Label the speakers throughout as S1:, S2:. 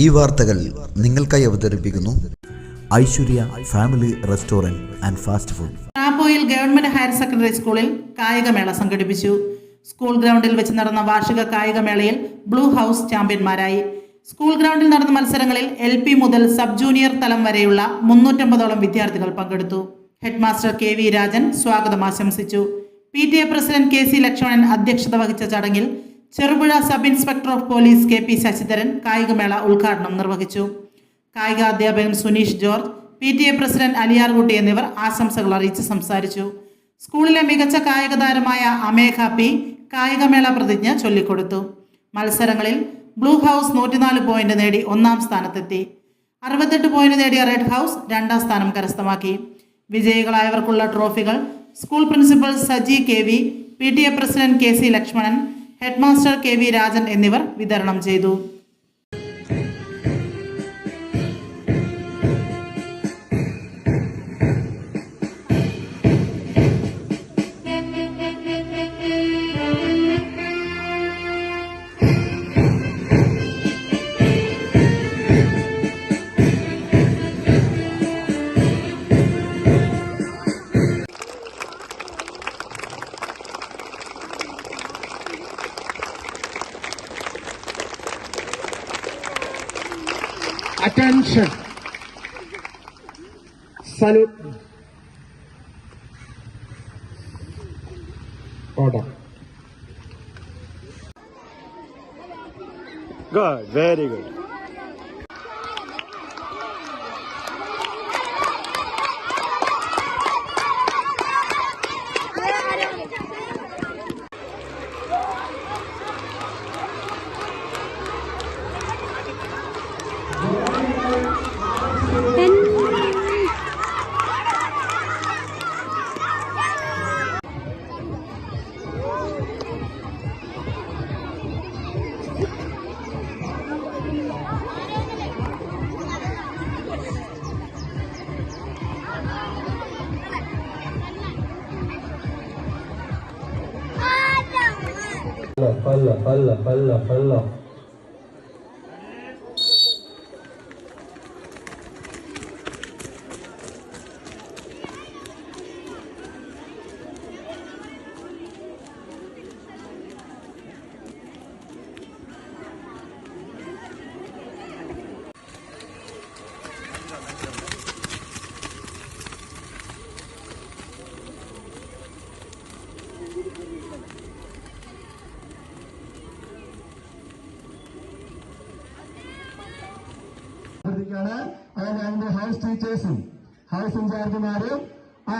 S1: ഈ വാർത്തകൾ നിങ്ങൾക്കായി അവതരിപ്പിക്കുന്നു Aishwarya family restaurant and fast food.
S2: റാപ്പോയിൽ government higher secondary സ്കൂളിൽ കായികമേള സംഘടിപ്പിച്ചു. സ്കൂൾ ഗ്രൗണ്ടിൽ വെച്ച് നടന്ന വാർഷിക കായികമേളയിൽ ബ്ലൂ ഹൗസ് ചാമ്പ്യന്മാരായി. സ്കൂൾ ഗ്രൗണ്ടിൽ നടന്ന മത്സരങ്ങളിൽ എൽ പി മുതൽ സബ് ജൂനിയർ തലം വരെയുള്ള മുന്നൂറ്റമ്പതോളം വിദ്യാർത്ഥികൾ പങ്കെടുത്തു. ഹെഡ്മാസ്റ്റർ കെ വി രാജൻ സ്വാഗതം ആശംസിച്ചു. P T A president K C Lakshmanan അധ്യക്ഷത വഹിച്ച ചടങ്ങിൽ Cherupuzha sub inspector of police K P Sasidharan കായികമേള ഉദ്ഘാടനം നിർവഹിച്ചു. കായിക അധ്യാപകൻ Suneesh George P T A president Aliyarkutty എന്നിവർ ആശംസകൾ അറിയിച്ച് സംസാരിച്ചു. സ്കൂളിലെ മികച്ച കായിക താരമായ അമേഘ പി കായികമേള പ്രതിജ്ഞ ചൊല്ലിക്കൊടുത്തു. മത്സരങ്ങളിൽ ബ്ലൂ ഹൗസ് നൂറ്റിനാല് പോയിന്റ് നേടി ഒന്നാം സ്ഥാനത്തെത്തി. അറുപത്തെട്ട് പോയിന്റ് നേടിയ റെഡ് ഹൗസ് രണ്ടാം സ്ഥാനം കരസ്ഥമാക്കി. വിജയികളായവർക്കുള്ള ട്രോഫികൾ school principal Saji K V P T A president K C Lakshmanan headmaster K V Rajan എന്നിവർ വിതരണം ചെയ്തു
S3: Attention. Salute. Order.
S4: Good, very good.
S5: 快了，快了，
S3: 快了，快了，快了。അതിന് അതിന്റെ ഹൗസ് ടീച്ചേഴ്സും ഹൗസ് ഇൻചാർജുമാരും ആ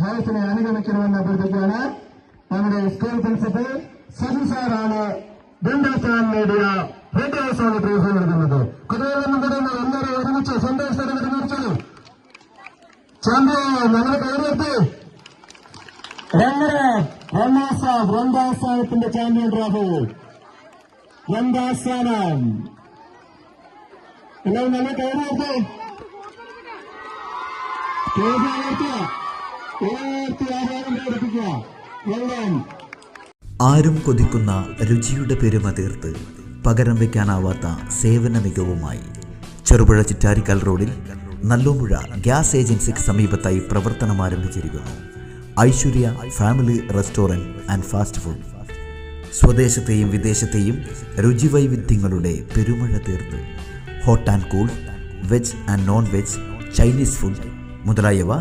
S3: ഹൗസിനെ അനുഗമിക്കണമെന്ന് അഭ്യർത്ഥിക്കുകയാണ്. നമ്മുടെ സ്കൂൾ പ്രിൻസിപ്പൽ സജി സാറാണ് നേടിയ റെഡ് ഹൗസാണ് ട്രോഫി നൽകുന്നത്. തുടർന്ന് എല്ലാവരും ഒരുമിച്ച് സന്തോഷത്തോടെ വിരമിച്ചത് ചാമ്പ്യൻ ഞങ്ങൾ കയറിയെത്തി. രണ്ടര രണ്ടാം സ്ഥാനം രണ്ടാം സ്ഥാനത്തിന്റെ ചാമ്പ്യൻ ട്രോഫി രണ്ടാം സ്ഥാനം എല്ലാവരും നല്ല കയറിയെത്തി കേസ് ഉയർത്തുക ഉയർത്തി ആഹ്വാനം പ്രകടിപ്പിക്കുക.
S1: ആരും കൊതിക്കുന്ന രുചിയുടെ പെരുമ തീർത്ത് പകരം വയ്ക്കാനാവാത്ത സേവന മികവുമായി ചെറുപുഴ ചിറ്റാരിക്കൽ റോഡിൽ നല്ലോമ്പുഴ ഗ്യാസ് ഏജൻസിക്ക് സമീപത്തായി പ്രവർത്തനം ആരംഭിച്ചിരിക്കുന്നു. Aishwarya family restaurant and fast food. സ്വദേശത്തെയും വിദേശത്തെയും രുചിവൈവിധ്യങ്ങളുടെ പെരുമഴ തീർത്ത് hot and cool veg and non veg Chinese food മുതലായവ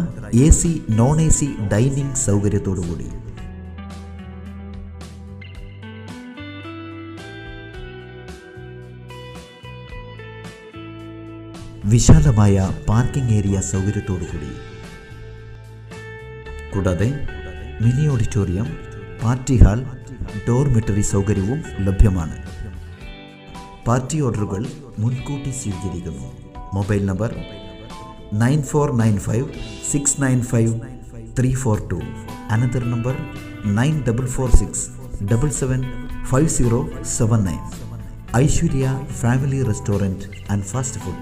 S1: A C non A C dining സൗകര്യത്തോടുകൂടി. വിശാലമായ പാർക്കിംഗ് ഏരിയ സൗകര്യത്തോടുകൂടി. കൂടാതെ mini auditorium party hall dormitory സൗകര്യവും ലഭ്യമാണ്. പാർട്ടി ഓർഡറുകൾ മുൻകൂട്ടി സ്വീകരിക്കുന്നു. Mobile number nine four nine five six nine five three four two. Another number nine double four six double seven five zero seven nine. Aishwarya family restaurant and fast food.